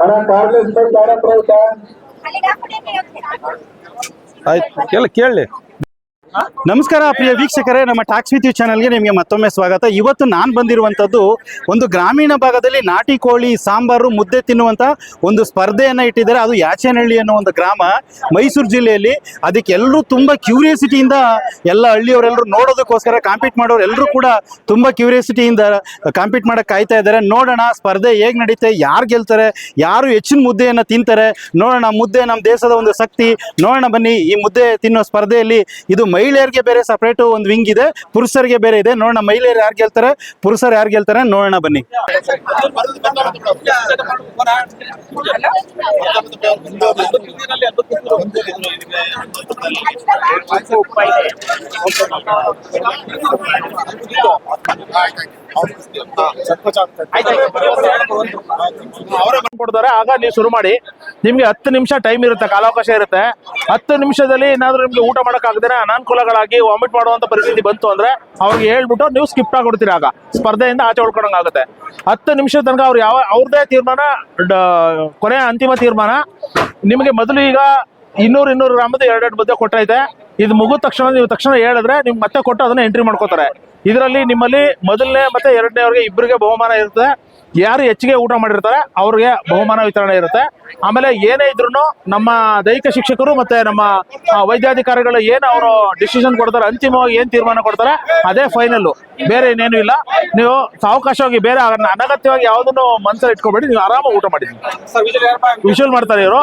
ಅಣ್ಣ ಕಾರ್ಲೆಸ್ ಮೇಲೆ ಬೇಡ ಪ್ರೈಸ ಆಯ್ತು ಎಲ್ಲ ಕೇಳಿ. ನಮಸ್ಕಾರ ಪ್ರಿಯ ವೀಕ್ಷಕರೇ, ನಮ್ಮ ಟಾಕ್ಸ್ ವಿತ್ ಯು ಚಾನಲ್ಗೆ ನಿಮಗೆ ಮತ್ತೊಮ್ಮೆ ಸ್ವಾಗತ. ಇವತ್ತು ನಾನು ಬಂದಿರುವಂಥದ್ದು ಒಂದು ಗ್ರಾಮೀಣ ಭಾಗದಲ್ಲಿ ನಾಟಿ ಕೋಳಿ, ಸಾಂಬಾರು, ಮುದ್ದೆ ತಿನ್ನುವಂಥ ಒಂದು ಸ್ಪರ್ಧೆಯನ್ನು ಇಟ್ಟಿದ್ದಾರೆ. ಅದು ಯಾಚೇನಹಳ್ಳಿ ಅನ್ನೋ ಒಂದು ಗ್ರಾಮ ಮೈಸೂರು ಜಿಲ್ಲೆಯಲ್ಲಿ. ಅದಕ್ಕೆ ಎಲ್ಲರೂ ತುಂಬ ಕ್ಯೂರಿಯಾಸಿಟಿಯಿಂದ ಎಲ್ಲ ಹಳ್ಳಿಯವರೆಲ್ಲರೂ ನೋಡೋದಕ್ಕೋಸ್ಕರ ಕಾಂಪೀಟ್ ಮಾಡೋರು ಎಲ್ಲರೂ ಕೂಡ ತುಂಬ ಕ್ಯೂರಿಯಾಸಿಟಿಯಿಂದ ಕಾಂಪೀಟ್ ಮಾಡಕ್ಕೆ ಕಾಯ್ತಾ ಇದ್ದಾರೆ. ನೋಡೋಣ, ಸ್ಪರ್ಧೆ ಹೇಗೆ ನಡೀತೆ, ಯಾರು ಗೆಲ್ತಾರೆ, ಯಾರು ಹೆಚ್ಚಿನ ಮುದ್ದೆಯನ್ನು ತಿಂತಾರೆ, ನೋಡೋಣ, ಮುದ್ದೆ ನಮ್ಮ ದೇಶದ ಒಂದು ಶಕ್ತಿ. ನೋಡೋಣ ಬನ್ನಿ, ಈ ಮುದ್ದೆ ತಿನ್ನೋ ಸ್ಪರ್ಧೆಯಲ್ಲಿ ಇದು ಮಹಿಳೆಯರಿಗೆ ಬೇರೆ ಸಪ್ರೇಟ್ ಒಂದು ವಿಂಗ್ ಇದೆ, ಪುರುಷರಿಗೆ ಬೇರೆ ಇದೆ. ನೋಡೋಣ, ಮಹಿಳೆಯರು ಯಾರು ಗೆಲ್ತಾರೆ, ಪುರುಷರು ಯಾರು ಗೆಲ್ತಾರೆ, ನೋಡೋಣ ಬನ್ನಿ. ಅವರೇ ಬಂದ್ಬಿಡ್ತಾರೆ. ಆಗ ನೀವು ಶುರು ಮಾಡಿ. ನಿಮ್ಗೆ ಹತ್ತು ನಿಮಿಷ ಟೈಮ್ ಇರುತ್ತೆ, ಕಾಲಾವಕಾಶ ಇರುತ್ತೆ. ಹತ್ತು ನಿಮಿಷದಲ್ಲಿ ಏನಾದ್ರೂ ನಿಮ್ಗೆ ಊಟ ಮಾಡೋಕ್ಕಾಗದೇ ಅನಾನುಕೂಲಗಳಾಗಿ ವಾಮಿಟ್ ಮಾಡುವಂತ ಪರಿಸ್ಥಿತಿ ಬಂತು ಅಂದ್ರೆ ಅವ್ರಿಗೆ ಹೇಳ್ಬಿಟ್ಟು ನೀವು ಸ್ಕಿಪ್ ಆಗ್ಬಿಡ್ತೀರಿ ಆಗ. ಸ್ಪರ್ಧೆಯಿಂದ ಆಚೆ ಉಳ್ಕೊಂಡಂಗಾಗುತ್ತೆ. ಹತ್ತು ನಿಮಿಷದ ತನಕ ಅವ್ರು ಯಾವ, ಅವ್ರದೇ ತೀರ್ಮಾನ ಕೊನೆಯ ಅಂತಿಮ ತೀರ್ಮಾನ. ನಿಮಗೆ ಮೊದಲು ಈಗ ಇನ್ನೂರು ಇನ್ನೂರು ಗ್ರಾಮದ ಎರಡೆರಡು ಮಧ್ಯೆ ಕೊಟ್ಟೈತೆ. ಇದು ಮುಗಿದ ತಕ್ಷಣ, ನೀವು ತಕ್ಷಣ ಹೇಳಿದ್ರೆ ನಿಮ್ಗೆ ಮತ್ತೆ ಕೊಟ್ಟು ಅದನ್ನ ಎಂಟ್ರಿ ಮಾಡ್ಕೋತಾರೆ. ಇದರಲ್ಲಿ ನಿಮ್ಮಲ್ಲಿ ಮೊದಲನೇ ಮತ್ತೆ ಎರಡನೇ ಅವ್ರಿಗೆ ಇಬ್ಬರಿಗೆ ಬಹುಮಾನ ಇರುತ್ತೆ. ಯಾರು ಹೆಚ್ಚಿಗೆ ಊಟ ಮಾಡಿರ್ತಾರೆ ಅವ್ರಿಗೆ ಬಹುಮಾನ ವಿತರಣೆ ಇರುತ್ತೆ. ಆಮೇಲೆ ಏನೇ ಇದ್ರು ನಮ್ಮ ದೈಹಿಕ ಶಿಕ್ಷಕರು ಮತ್ತೆ ನಮ್ಮ ವೈದ್ಯಾಧಿಕಾರಿಗಳು ಏನು ಅವರು ಡಿಸಿಷನ್ ಕೊಡ್ತಾರೆ ಅಂತಿಮವಾಗಿ ಏನು ತೀರ್ಮಾನ ಕೊಡ್ತಾರೆ ಅದೇ ಫೈನಲ್ಲು ಬೇರೆ ಇನ್ನೇನು ಇಲ್ಲ. ನೀವು ಸಾವಕಾಶವಾಗಿ ಬೇರೆ ಅನ- ಅನಗತ್ಯವಾಗಿ ಯಾವುದನ್ನು ಮನಸ್ಸಲ್ಲಿ ಇಟ್ಕೊಬೇಡಿ ನೀವು ಆರಾಮಾಗಿ ಊಟ ಮಾಡಿ. ವಿಶುವಲ್ ಮಾಡ್ತಾರೆ ಇವರು.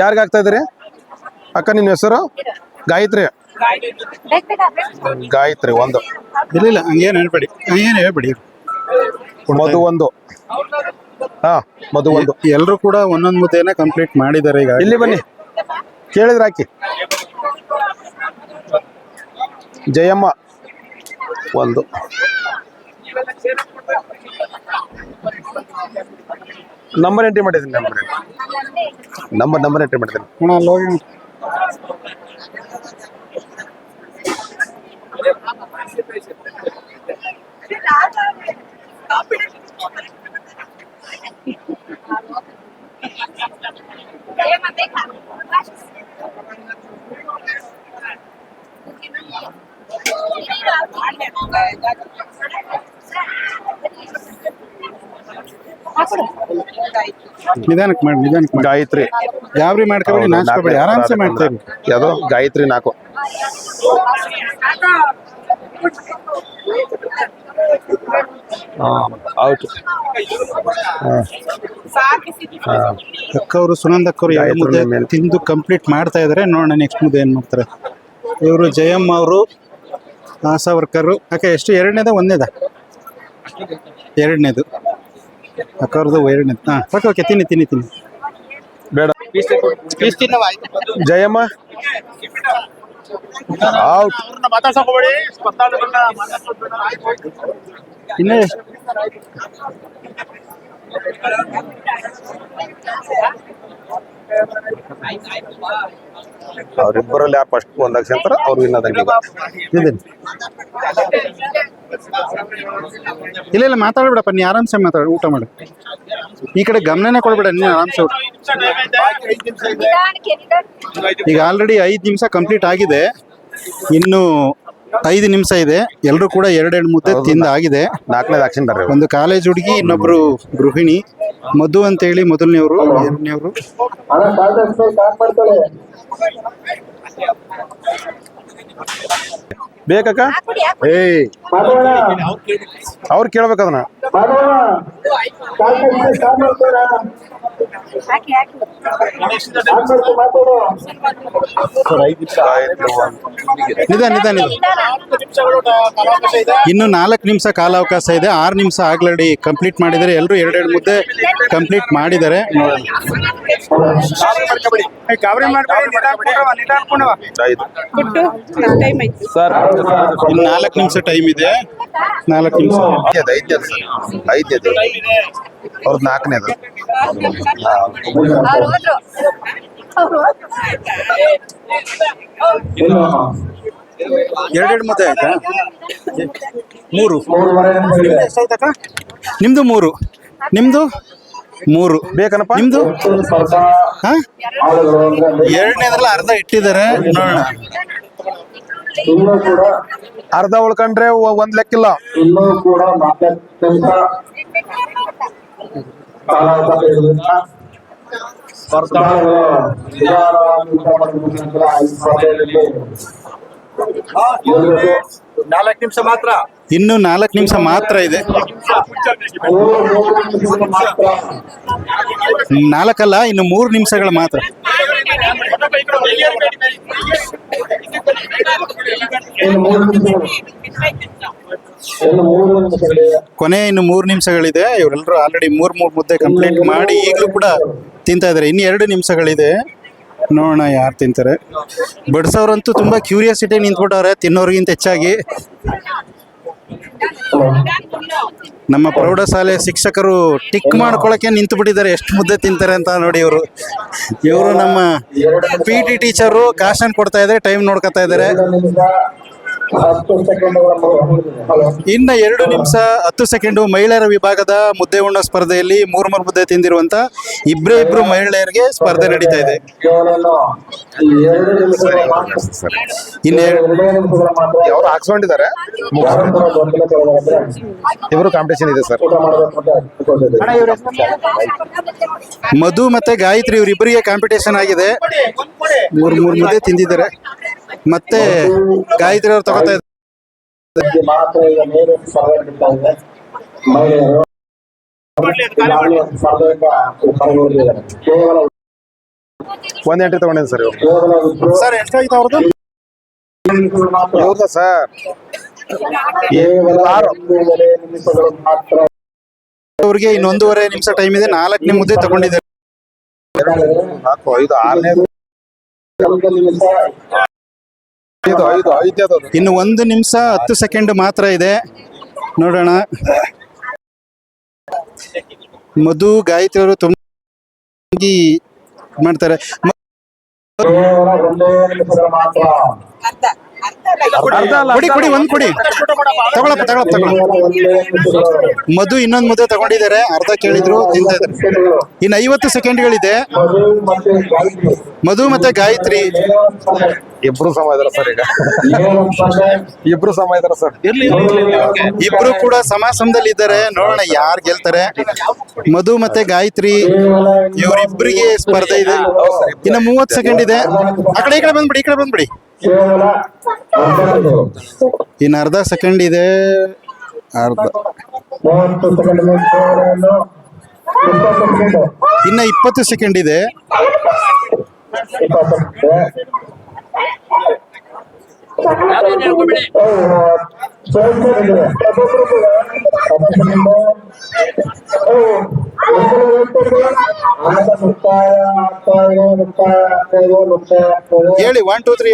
ಯಾರಿಗೆ ಆಗ್ತಾ ಇದ್ರಿ ಅಕ್ಕ ನಿನ್ನ ಹೆಸರು? ಗಾಯತ್ರಿ? ಗಾಯತ್ರಿ ಒಂದು. ಇಲ್ಲ ಇಲ್ಲ ಹಂಗೇನು ಹೇಳ್ಬೇಡಿ. ಹಂಗೇನು ಹೇಳ್ಬೇಡಿ ಮದು ಒಂದು. ಹಾ ಮದು ಒಂದು. ಎಲ್ಲರೂ ಕೂಡ ಒಂದೊಂದು ಮುದ್ದೆನ ಕಂಪ್ಲೀಟ್ ಮಾಡಿದ್ದಾರೆ ಈಗ. ಇಲ್ಲಿ ಬನ್ನಿ. ಕೇಳಿದ್ರೆ ಹಾಕಿ. ಜಯಮ್ಮ. ಒಂದು. ನಂಬರ್ ಎಂಟ್ರಿ ಮಾಡಿದ್ದೀನಿ ನಂಬರ್ ನಂಬರ್ ನಂಬರ್ ಎಂಟ್ರಿ ಮಾಡಿದ್ದೀನಿ ಅಣ್ಣ ಅಲ್ಲಿ ಹೋಗಿ ನಿಧಾನಕ್ಕೆ ಮಾಡಿ ನಿಧಾನಕ್ಕೆ ಮಾಡಿ. ಗಾಯತ್ರಿ. ಗಾಬರಿ ಮಾಡ್ಕೋಬೇಡಿ ನಾಚ್ಕೋಬೇಡಿ ಆರಾಮ್ಸೆ ಮಾಡ್ತಾ ಇರಿ ಯಾವ್ದು? ಗಾಯತ್ರಿ ನಾಲ್ಕು. ಔಟ್ ಅಕ್ಕವರು ಸುನಂದಕ್ಕವರು ಎರಡು ಮುದ್ದೆ ತಿಂದು ಕಂಪ್ಲೀಟ್ ಮಾಡ್ತಾ ಇದ್ದಾರೆ ನೋಡೋಣ ನೆಕ್ಸ್ಟ್ ಮುದ್ದೆ ಏನು ಮಾಡ್ತಾರೆ. ಇವರು ಜಯಮ್ಮ ಅವರು ಆಶಾ ವರ್ಕರು ಯಾಕೆ ಎಷ್ಟು ಎರಡನೇದ ಒಂದನೇದ? ಎರಡನೇದು. ಅಕ್ಕವ್ರದ್ದು ಎರಡನೇದು. ಹಾಂ ಓಕೆ ಓಕೆ ತಿನ್ನಿ ತಿನ್ನಿ ತಿನ್ನಿ. ಬೇಡ. ಜಯಮ್ಮ? ಔಟ್. ಇನ್ನೂ? ಅವ್ರಿಬ್ಬರಲ್ಲಿ ಯಾರು ಫಸ್ಟ್ ಒಂದ್ ಲಕ್ಷ ಅಂತಾರ ಅವ್ರು ಇನ್ನೊಂದಾಗಿ ಇಲ್ಲ ಇಲ್ಲ ಮಾತಾಡ್ಬೇಡಪ್ಪ ನೀ ಆರಾಮ್ಸೆ ಮಾತಾಡ ಊಟ ಮಾಡು. ಈ ಕಡೆ ಗಮನನೇ ಕೊಡ್ಬೇಡ ನೀನು ಆರಾಮ್ಸೆ ಊಟ ಈಗ ಆಲ್ರೆಡಿ ಐದು ನಿಮಿಷ ಕಂಪ್ಲೀಟ್ ಆಗಿದೆ. ಇನ್ನು ಐದು ನಿಮಿಷ ಇದೆ. ಎಲ್ಲರೂ ಕೂಡ ಎರಡೆರಡು ಮುದ್ದೆ ತಿಂದ ಆಗಿದೆ. ಒಂದು ಕಾಲೇಜ್ ಹುಡುಗಿ ಇನ್ನೊಬ್ರು ಗೃಹಿಣಿ. ಮಧು ಅಂತೇಳಿ ಮೊದಲನೇವರು ಎರಡನೇವರು. ಬೇಕಕ್ಕ? ಏಯ್. ಅವ್ರು ಕೇಳ್ಬೇಕು ಅದನ್ನ. ನಿಧಾನ ನಿಧಾನ ಇನ್ನು ನಾಲ್ಕು ನಿಮಿಷ ಕಾಲಾವಕಾಶ ಇದೆ. ಆರು ನಿಮಿಷ ಆಗ್ಲಡಿ ಕಂಪ್ಲೀಟ್ ಮಾಡಿದರೆ ಎಲ್ಲರೂ ಎರಡೆರಡು ಮುದ್ದೆ ಕಂಪ್ಲೀಟ್ ಮಾಡಿದ್ದಾರೆ ಸರ್ ಇನ್ನು ನಾಲ್ಕು ನಿಮಿಷ ಟೈಮ್ ಇದೆ. ನಾಲ್ಕು ನಿಮಿಷ. ಸರ್. ಐದನೇದು ಅವ್ರದ್ದು ನಾಲ್ಕನೇದು. ಎರಡೆರಡು ಮತ ಆಯ್ತಾ? ಮೂರು. ನಿಮ್ದು ಮೂರು. ನಿಮ್ದು? ಮೂರು. ಬೇಕನಪ್ಪ? ನಿಮ್ದು? ಎರಡನೇದ್ರಲ್ಲ ಸ್ಪರ್ಧಾ ಹಾ? ಎರಡನೇದ್ರಲ್ಲಿ ಅರ್ಧ ಇಟ್ಟಿದ್ದಾರೆ. ನೋಡೋಣ. ಅರ್ಧ ಉಳ್ಕೊಂಡ್ರೆ ಒಂದ್ ಲೆಕ್ಕಿಲ್ಲ. ಇನ್ನೂ ಕೂಡ ನಾಲ್ಕು ನಿಮಿಷ ಮಾತ್ರ. ಇನ್ನು ನಾಲ್ಕು ನಿಮಿಷ ಮಾತ್ರ ಇದೆ. ನಾಲ್ಕಲ್ಲ, ಇನ್ನು ಮೂರು ನಿಮಿಷಗಳು ಮಾತ್ರ. ಕೊನೆ ಇನ್ನು ಮೂರು ನಿಮಿಷಗಳಿದೆ. ಇವರೆಲ್ಲರೂ ಆಲ್ರೆಡಿ ಮೂರ್ ಮೂರ್ ಮುದ್ದೆ ಕಂಪ್ಲೀಟ್ ಮಾಡಿ ಈಗಲೂ ಕೂಡ ತಿಂತಾ ಇದ್ದಾರೆ. ಇನ್ನು ಎರಡು ನಿಮಿಷಗಳಿದೆ. ನೋಡೋಣ ಯಾರು ತಿಂತಾರೆ? ಬಡ್ಸೋರಂತೂ ತುಂಬಾ ಕ್ಯೂರಿಯಾಸಿಟಿ ನಿಂತ್ಬಿಟ್ಟವ್ರೆ, ತಿನ್ನೋರಿಗಿಂತ ಹೆಚ್ಚಾಗಿ. ನಮ್ಮ ಪ್ರೌಢಶಾಲೆ ಶಿಕ್ಷಕರು ಟಿಕ್ ಮಾಡ್ಕೊಳಕ್ಕೆ ನಿಂತು ಬಿಟ್ಟಿದ್ದಾರೆ ಎಷ್ಟು ಮುದ್ದೆ ತಿಂತಾರೆ ಅಂತ ನೋಡಿ ಇವರು. ಇವರು ನಮ್ಮ ಪಿ ಟಿ ಟೀಚರು ಕಾಶನ್ ಕೊಡ್ತಾ ಇದ್ದಾರೆ ಟೈಮ್ ನೋಡ್ಕೊತಾ ಇದ್ದಾರೆ. ಇನ್ನ ಎರಡು ನಿಮಿಷ ಹತ್ತು ಸೆಕೆಂಡು ಮಹಿಳೆಯರ ವಿಭಾಗದ ಮುದ್ದೆ ಉಣ್ಣೋ ಸ್ಪರ್ಧೆಯಲ್ಲಿ ಮೂರ್ ಮೂರು ಮುದ್ದೆ ತಿಂದಿರುವಂತ ಇಬ್ಬರೇ ಇಬ್ರು ಮಹಿಳೆಯರಿಗೆ ಸ್ಪರ್ಧೆ ನಡೀತಾ ಇದೆ. ಇನ್ನು ಹಾಕ್ಸ್ಕೊಂಡಿದ್ದಾರೆ. ಇವರು ಕಾಂಪಿಟೇಷನ್ ಇದೆ ಸರ್. ಮಧು ಮತ್ತೆ ಗಾಯತ್ರಿ ಇವರಿಬ್ಬರಿಗೆ ಕಾಂಪಿಟೇಷನ್ ಆಗಿದೆ. ಮೂರ್ ಮೂರ್ ಮುದ್ದೆ ತಿಂದಿದ್ದಾರೆ. ಮತ್ತೆ ಗಾಯತ್ರಿ ಅವ್ರು ತಗೋತಾ ಇದ್ದಾರೆ. ಒಂದ್ ಎಂಟ್ರಿ ತಗೊಂಡಿದ್ದೆ ಸರ್ ಸರ್ ಎಷ್ಟಾಯ್ತು ಅವ್ರದ್ದು ಹೌದಾ ಸರ್? ಕೇವಲ ಆರು. ಒಂದೂವರೆ ನಿಮಿಷಗಳು ಮಾತ್ರ. ಅವ್ರಿಗೆ ಇನ್ನೊಂದೂವರೆ ನಿಮಿಷ ಟೈಮ್ ಇದೆ. ನಾಲ್ಕನೇ ಮುದ್ದೆ ತಗೊಂಡಿದ್ದಾರೆ. ನಾಲ್ಕು ಐದು ಆರನೇದು ಒಂದು ಐದು ಐದು ಇನ್ನು ಒಂದು ನಿಮಿಷ ಹತ್ತು ಸೆಕೆಂಡ್ ಮಾತ್ರ ಇದೆ. ನೋಡೋಣ. ಮಧು ಗಾಯತ್ರಿ ಅವರು ತುಂಬ ಮಾಡ್ತಾರೆ. ಕೊಡಿ ಕೊಡಿ ಒಂದ್ ಕೊಡಿ. ತಗೊಳಪ್ಪ ತಗೊಳಪ್ಪ ಮಧು ಇನ್ನೊಂದ್ ಮುದ್ದೆ ತಗೊಂಡಿದ್ದಾರೆ. ಅರ್ಧ ಕೇಳಿದ್ರು ಇನ್ ಇದ್ದಾರೆ. ಇನ್ನು ಐವತ್ತು ಸೆಕೆಂಡ್ಗಳಿದೆ. ಮಧು ಮತ್ತೆ ಗಾಯತ್ರಿ. ಮಧು ಮತ್ತೆ ಗಾಯತ್ರಿ ಇಬ್ರು ಸಮ ಇದಾರೆ ಸರ್ ಈಗ. ಇಬ್ರು ಸಮ ಇದಾರೆ ಸರ್. ಇಬ್ರು ಕೂಡ ಸಮಾಸಮದಲ್ಲಿ ಇದ್ದಾರೆ ನೋಡೋಣ ಯಾರು ಗೆಲ್ತಾರೆ. ಮಧು ಮತ್ತೆ ಗಾಯತ್ರಿ ಇವರಿಬ್ರಿಗೆ ಇವರಿಬ್ಬರಿಗೆ ಸ್ಪರ್ಧೆ ಇದೆ. ಇನ್ನ ಮೂವತ್ತು ಸೆಕೆಂಡ್ ಇದೆ. ಆ ಕಡೆ ಈ ಕಡೆ ಬಂದ್ಬಿಡಿ ಈ ಕಡೆ ಬಂದ್ಬಿಡಿ. ಇನ್ನು ಅರ್ಧ ಸೆಕೆಂಡ್ ಇದೆ. ಅರ್ಧ. ಇನ್ನ ಇಪ್ಪತ್ತು ಸೆಕೆಂಡ್ ಇದೆ. ಹೇಳಿ ಒನ್ ಟೂ ತ್ರೀ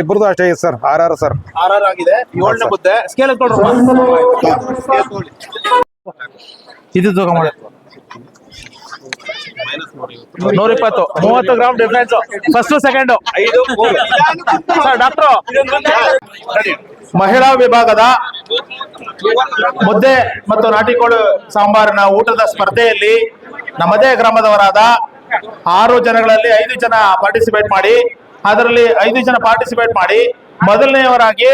ಇಬ್ಬರದು ಅಷ್ಟೇ ಇದೆ ಸರ್ ಆರ್ ಆರ್ ಸರ್. ಆರ್ ಆರ್ ಆಗಿದೆ. ಏಳನೇ ಮುದ್ದೆ. ಸ್ಕೇಲ್ ಇದು ತಗೊಂಬ ನೂರ ಇಪ್ಪತ್ತು ಮೂವತ್ತು gram difference first second doctor ಮಹಿಳಾ ವಿಭಾಗದ ಮುದ್ದೆ ಮತ್ತು ನಾಟಿ ನಾಟಿಕೋಳು ಸಾಂಬಾರಿನ ಊಟದ ಸ್ಪರ್ಧೆಯಲ್ಲಿ ನಮ್ಮದೇ ಗ್ರಾಮದವರಾದ ಆರು ಜನಗಳಲ್ಲಿ ಐದು ಜನ ಪಾರ್ಟಿಸಿಪೇಟ್ ಮಾಡಿ ಅದರಲ್ಲಿ ಐದು ಜನ ಪಾರ್ಟಿಸಿಪೇಟ್ ಮಾಡಿ ಮೊದಲನೆಯವರಾಗಿ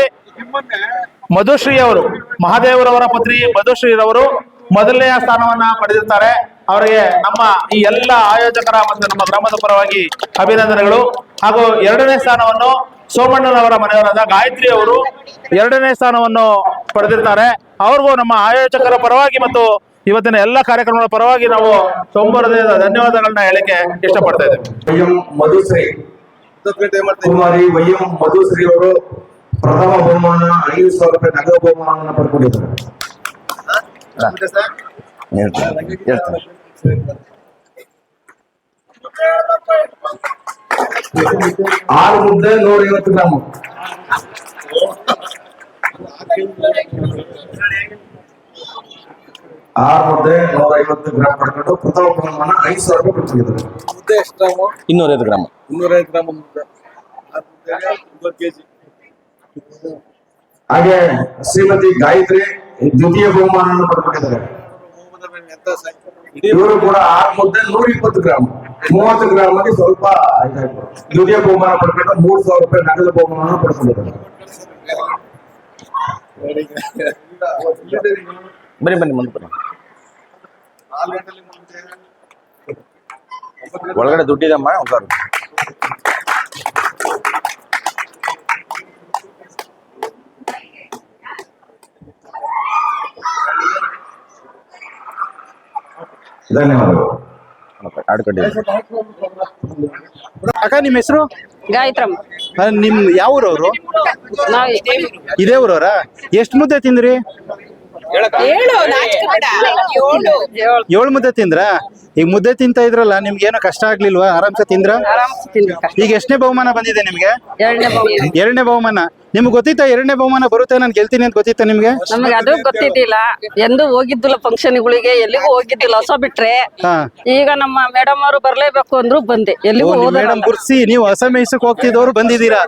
ಮಧುಶ್ರೀ ಅವರು ಮಹಾದೇವರವರ ಪುತ್ರಿ ಮಧುಶ್ರೀರವರು ಮೊದಲನೆಯ ಸ್ಥಾನವನ್ನ ಪಡೆದಿರ್ತಾರೆ. ಅವರಿಗೆ ನಮ್ಮ ಈ ಎಲ್ಲ ಆಯೋಜಕರ ಮತ್ತು ನಮ್ಮ ಗ್ರಾಮದ ಪರವಾಗಿ ಅಭಿನಂದನೆಗಳು. ಹಾಗೂ ಎರಡನೇ ಸ್ಥಾನವನ್ನು ಸೋಮಣ್ಣನವರ ಮನೆಯವರಾದ ಗಾಯತ್ರಿ ಅವರು ಎರಡನೇ ಸ್ಥಾನವನ್ನು ಪಡೆದಿರ್ತಾರೆ. ಅವ್ರಿಗೂ ನಮ್ಮ ಆಯೋಜಕರ ಪರವಾಗಿ ಮತ್ತು ಇವತ್ತಿನ ಎಲ್ಲ ಕಾರ್ಯಕ್ರಮಗಳ ಪರವಾಗಿ ನಾವು ಸೋಮವಾರದ ಧನ್ಯವಾದಗಳನ್ನ ಹೇಳಕ್ಕೆ ಇಷ್ಟಪಡ್ತಾ ಇದ್ದೇವೆ. ಮಧುಶ್ರೀ ಕುಮಾರಿ ವೈಎಂ ಮಧುಶ್ರೀ ಅವರು ಪ್ರಥಮ ಬಹುಮಾನ ಐದು ಸಾವಿರ ರೂಪಾಯಿ ನಗದು ಬಹುಮಾನವನ್ನು ಪಡ್ಕೊಂಡಿದ್ದಾರೆ. ಆರು ಮುದ್ದೆ ನೂರ ಐವತ್ತು ಗ್ರಾಮ್. ಆರು ಮುದ್ದೆ ನೂರ ಐವತ್ತು ಗ್ರಾಮ್ ಪಡ್ಕೊಂಡು ಪ್ರಥಮ ಪ್ರಮಾಣ ಐದು ಸಾವಿರ ರೂಪಾಯಿ ಪಡ್ಕೊಂಡಿದ್ದಾರೆ ಇನ್ನೂರೈದು ಗ್ರಾಮ? ಹಾಗೆ ಶ್ರೀಮತಿ ಗಾಯತ್ರಿ ದ್ವಿತೀಯ ಬಹುಮಾನವನ್ನು ಪಡ್ಕೊಂಡಿದ್ದಾರೆ. ಇವರು ಕೂಡ ಆರು ಮುದ್ದೆ ನೂರ ಇಪ್ಪತ್ತು ಗ್ರಾಮ್. ಮೂವತ್ತು ಗ್ರಾಮ್ ಅಲ್ಲಿ ಸ್ವಲ್ಪ ದ್ವಿತೀಯ ಬಹುಮಾನ ಪಡ್ಕೊಂಡು ಮೂರು ಸಾವಿರ ರೂಪಾಯಿ ನಗದು ಬಹುಮಾನ ಪಡ್ಕೊಂಡಿದ್ದಾರೆ. ಬನ್ನಿ ಬನ್ನಿ, ಮುಂದೆ ಬನ್ನಿ. ಒಳಗಡೆ ದುಡ್ಡಿದಮ್ಮ ಸರ್ ಧನ್ಯವಾದಗಳು. ಅಕ್ಕ ನಿಮ್ಮ ಹೆಸರು? ಗಾಯತ್ರಮ್ಮ ನಿಮ್ ಯಾವ ಊರವ್ರು ನಾವು. ಇದೇ ಊರವ್ರಾ? ಎಷ್ಟು ಮುದ್ದೆ ತಿಂದ್ರಿ? ಏಳು ಮುದ್ದೆ ತಿಂದ್ರಾ? ಈಗ ಮುದ್ದೆ ತಿಂತ ಇದ್ರಲ್ಲ ನಿಮ್ಗೆ ಏನೋ ಕಷ್ಟ ಆಗ್ಲಿಲ್ವಾ? ಆರಾಮ್ಸೆ ತಿಂದ್ರ? ಆರಾಮ್ಸೆ ತಿನ್ಬೇಕು ಈಗ ಎಷ್ಟನೇ ಬಹುಮಾನ ಬಂದಿದೆ ನಿಮ್ಗೆ? ಎರಡನೇ ಬಹುಮಾನ. ಎರಡನೇ ಬಹುಮಾನ. ನಿಮ್ಗೆ ಗೊತ್ತಿತ್ತಾ ಎರಡನೇ ಬಹುಮಾನ ಬರುತ್ತೆ ನಾನು ಗೆಲ್ತೀನಿ ಅಂತ ಗೊತ್ತಿತ್ತಾ ನಿಮ್ಗೆ? ನಮಗೆ ಅದು ಗೊತ್ತಿದ್ದಿಲ್ಲ. ಎಂದು ಹೋಗಿದ್ದಿಲ್ಲ ಫಂಕ್ಷನ್ ಗಳಿಗೆ ಎಲ್ಲಿಗೂ ಹೋಗಿದ್ದಿಲ್ಲ ಹೊಸ ಬಿಟ್ರೆ. ಹಾ. ಈಗ ನಮ್ಮ ಮೇಡಮ್ ಅವರು ಬರ್ಲೇಬೇಕು ಅಂದ್ರು ಬಂದೆ. ಎಲ್ಲಿಗೂ ಮೇಡಮ್ ಬುರ್ಸಿ ನೀವು ಹೊಸ ಮೇಯ್ಸಕ್ ಹೋಗ್ತಿದ್ದವ್ರು ಬಂದಿದ್ದೀರಾ?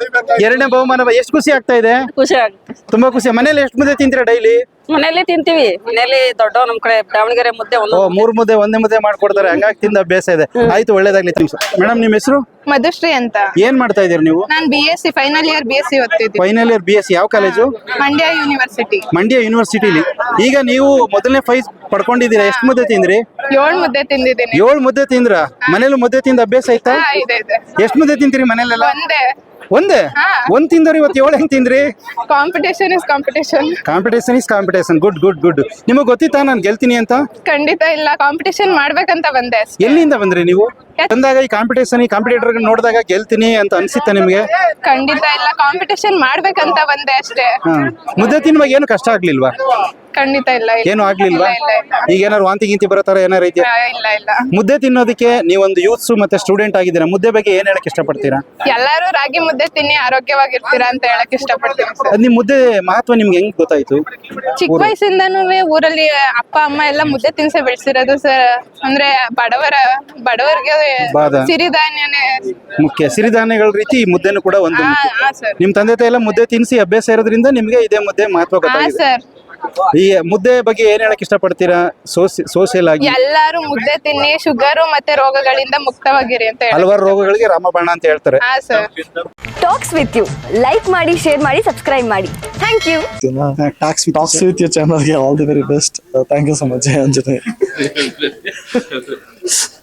ಎರಡನೇ ಬಹುಮಾನ ಎಷ್ಟು ಖುಷಿ ಆಗ್ತಾ ಇದೆ? ಖುಷಿ ಆಗುತ್ತೆ ತುಂಬಾ ಖುಷಿ. ಮನೇಲಿ ಎಷ್ಟು ಮುದ್ದೆ ತಿಂತೀರಾ ಡೈಲಿ ಮನೇಲಿ ತಿಂತೀವಿ. ಮನೇಲಿ ದೊಡ್ಡ ನಮ್ ಕಡೆ ದಾವಣಗೆರೆ ಮುದ್ದೆ ಒಂದು ಓ ಮೂರ್ ಮುದ್ದೆ ಒಂದೇ ಮುದ್ದೆ ಮಾಡ್ಕೊಡ್ತಾರೆ. ಹಂಗಾಗಿ ತಿಂದ ಅಭ್ಯಾಸ ಇದೆ. ಆಯ್ತು ಒಳ್ಳೇದಾಗ್ಲಿ. ಮೇಡಮ್ ನಿಮ್ ಹೆಸರು? ಮಧುಶ್ರೀ ಅಂತ. ಏನ್ ಮಾಡ್ತಾ ಇದೀರಿ ನೀವು? ನಾನ್ B S C final year B S C ಓದ್ತಿದ್ದೀನಿ. Final year B S ಯಾವ ಕಾಲೇಜು ಮಂಡ್ಯ ಯೂನಿವರ್ಸಿಟಿ ಮಂಡ್ಯ ಯೂನಿವರ್ಸಿಟಿಲಿ ಈಗ ನೀವು ಮೊದಲನೇ ಫೈಸ್ ಪಡ್ಕೊಂಡಿದ್ದೀರಾ. ಎಷ್ಟು ಮುದ್ದೆ ತಿಂದ್ರಿ? ಏಳ್ ಮುದ್ದೆ ತಿಂದಿದ್ದೀನಿ. ಏಳು ಮುದ್ದೆ ತಿಂದ್ರ? ಮನೇಲಿ ಮುದ್ದೆ ತಿಂದ ಅಭ್ಯಾಸ ಆಯ್ತಾ ಹಾ ಇದೆ ಇದೆ. ಎಷ್ಟು ಮುದ್ದೆ ತಿಂತೀರಿ ಮನೇಲೆಲ್ಲ? ಒಂದೇ. ಒಂದೇ. ಒಂದ್ ತಿಂದವ್ರು ಇವತ್ತು ಏಳು ಹೆಂಗ್ ತಿಂದ್ರಿ? Competition is competition competition is competition good good good ನಿಮಗೆ ಗೊತ್ತಿತ್ತಾ ನಾನು ಗೆಲ್ತೀನಿ ಅಂತ? ಖಂಡಿತ ಇಲ್ಲ. ಕಾಂಪಿಟೇಷನ್ ಮಾಡ್ಬೇಕಂತ ಬಂದೆ ಅಷ್ಟೇ. ಎಲ್ಲಿಂದ ಬಂದ್ರಿ ನೀವು? ಬಂದಾಗ ಈ ಕಾಂಪಿಟೇಷನ್ ಈ ಕಾಂಪಿಟೇಟರ್ ನೋಡಿದಾಗ ಗೆಲ್ತೀನಿ ಅಂತ ಅನ್ಸಿತ್ತ ನಿಮ್ಗೆ? ಖಂಡಿತ ಇಲ್ಲ. ಕಾಂಪಿಟೇಷನ್ ಮಾಡ್ಬೇಕಂತ ಬಂದೆ ಅಷ್ಟೇ. ಹಾ. ಮುದ್ದೆ ತಿನ್ನುವಾಗ ಏನು ಕಷ್ಟ ಆಗ್ಲಿಲ್ವಾ? ಖಂಡಿತ ಇಲ್ಲ ಇಲ್ಲ. ಏನು ಆಗ್ಲಿಲ್ವಾ? ಇಲ್ಲ. ಈಗ ಏನಾರು ವಾಂತಿ ಗಿಂತಿ ಬರತ್ತಾರ ಏನಾರ ಇದೆಯಾ? ಆ, ಇಲ್ಲ ಇಲ್ಲ. ಮುದ್ದೆ ತಿನ್ನೋದಕ್ಕೆ ನೀವೊಂದು ಯೂತ್ಸ್ ಮತ್ತೆ ಸ್ಟೂಡೆಂಟ್ ಆಗಿದ್ದೀರಾ? ಮುದ್ದೆ ಬಗ್ಗೆ ಏನ್ ಹೇಳಕ್ ಇಷ್ಟಪಡ್ತೀರಾ? ಎಲ್ಲಾರು ರಾಗಿ ಮುದ್ದೆ ತಿನ್ನಿ ಆರೋಗ್ಯವಾಗಿರ್ತೀರಾ ಅಂತ ಹೇಳಕ್ ಇಷ್ಟಪಡ್ತೀನಿ. ಸರ್ ಅದ್ ನಿಮ್ ಮುದ್ದೆ ಮಹತ್ವ ನಿಮ್ಗೆ ಹೆಂಗ್ ಗೊತ್ತಾಯ್ತು? ಚಿಕ್ಕ ವಯಸ್ಸಿಂದನೂ ಊರಲ್ಲಿ ಅಪ್ಪ ಅಮ್ಮ ಎಲ್ಲ ಮುದ್ದೆ ತಿನ್ಸೆ ಬೆಳೆಸಿರೋದು ಸರ್. ಅಂದ್ರೆ ಬಡವರ ಬಡವರಿಗೆ ಬಾದ. ಸಿರಿಧಾನ್ಯನೇ. ಮುಖ್ಯ. ಸಿರಿಧಾನ್ಯಗಳ ರೀತಿ ಈ ಮುದ್ದೆನೂ ಕೂಡ ಒಂದು ಹಾ ಮುಖ್ಯ. ಹಾ ಸರ್. ನಿಮ್ ತಂದೆ ತಾಯಿ ಎಲ್ಲ ಮುದ್ದೆ ತಿನ್ಸಿ ಅಭ್ಯಾಸ ಇರೋದ್ರಿಂದ ನಿಮ್ಗೆ ಇದೇ ಮುದ್ದೆ ಮಹತ್ವ ಹಾ ಗೊತ್ತಾಗಿದೆ. ಸರ್. ಈ ಮುದ್ದೆ ಬಗ್ಗೆ ಏನ್ ಹೇಳಕ್ ಇಷ್ಟಪಡ್ತೀರಾ? ಸೋಸಿ ಸೋಷಿಯಲ್ ಆಗಿ? ಎಲ್ಲಾರು ಮುದ್ದೆ ತಿನ್ನಿ ಶುಗರು ಮತ್ತೆ ರೋಗಗಳಿಂದ ಮುಕ್ತವಾಗಿರಿ ಅಂತ ಹೇಳಿ. ಹಲವಾರು ರೋಗಗಳಿಗೆ ರಾಮಬಾಣ ಅಂತ ಹೇಳ್ತಾರೆ. ಹಾ sir talks with you like ಮಾಡಿ ಶೇರ್ ಮಾಡಿ ಸಬ್ಸ್ಕ್ರೈಬ್ ಮಾಡಿ. Thank you talks talks with you channel. All the very best thank you thank much Anjane.